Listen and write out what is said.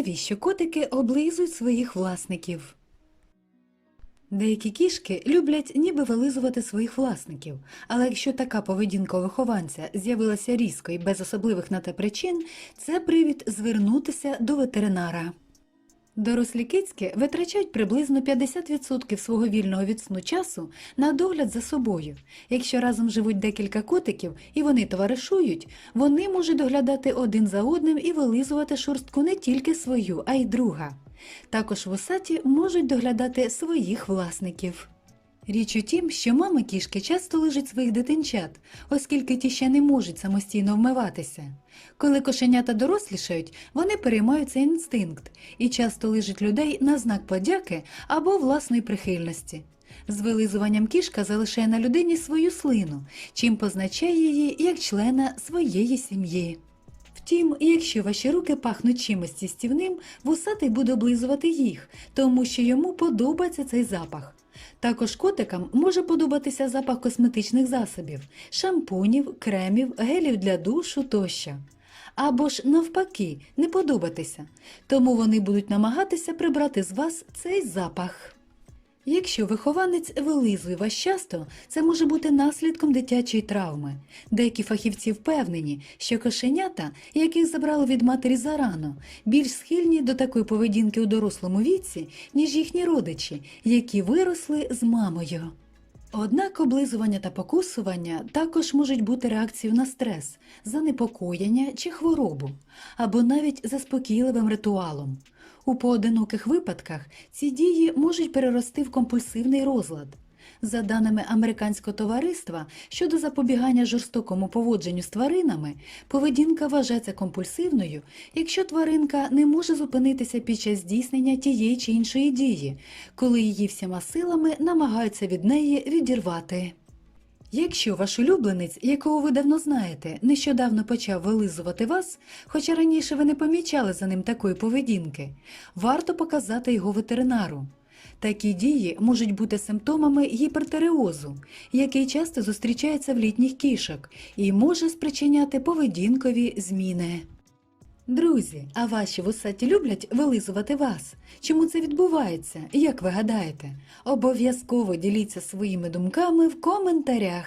Навіщо котики облизують своїх власників? Деякі кішки люблять ніби вилизувати своїх власників, але якщо така поведінка вихованця з'явилася різко і без особливих на те причин, це привід звернутися до ветеринара. Дорослі витрачають приблизно 50% свого вільного від сну часу на догляд за собою. Якщо разом живуть декілька котиків і вони товаришують, вони можуть доглядати один за одним і вилизувати шорстку не тільки свою, а й друга. Також вусаті можуть доглядати своїх власників. Річ у тім, що мами кішки часто лижуть своїх дитинчат, оскільки ті ще не можуть самостійно вмиватися. Коли кошенята дорослішають, вони переймають цей інстинкт і часто лижуть людей на знак подяки або власної прихильності. З вилизуванням кішка залишає на людині свою слину, чим позначає її як члена своєї сім'ї. Втім, якщо ваші руки пахнуть чимось їстівним, вусатий буде облизувати їх, тому що йому подобається цей запах. Також котикам може подобатися запах косметичних засобів, шампунів, кремів, гелів для душу тощо. Або ж навпаки, не подобатися, тому вони будуть намагатися прибрати з вас цей запах. Якщо вихованець вилизує вас часто, це може бути наслідком дитячої травми. Деякі фахівці впевнені, що кошенята, яких забрали від матері зарано, більш схильні до такої поведінки у дорослому віці, ніж їхні родичі, які виросли з мамою. Однак облизування та покусування також можуть бути реакцією на стрес, занепокоєння чи хворобу, або навіть заспокійливим ритуалом. У поодиноких випадках ці дії можуть перерости в компульсивний розлад. За даними американського товариства щодо запобігання жорстокому поводженню з тваринами, поведінка вважається компульсивною, якщо тваринка не може зупинитися під час здійснення тієї чи іншої дії, коли її всіма силами намагаються від неї відірвати. Якщо ваш улюбленець, якого ви давно знаєте, нещодавно почав вилизувати вас, хоча раніше ви не помічали за ним такої поведінки, варто показати його ветеринару. Такі дії можуть бути симптомами гіпертереозу, який часто зустрічається в літніх кішок і може спричиняти поведінкові зміни. Друзі, а ваші вусаті люблять вилизувати вас? Чому це відбувається? Як ви гадаєте? Обов'язково діліться своїми думками в коментарях.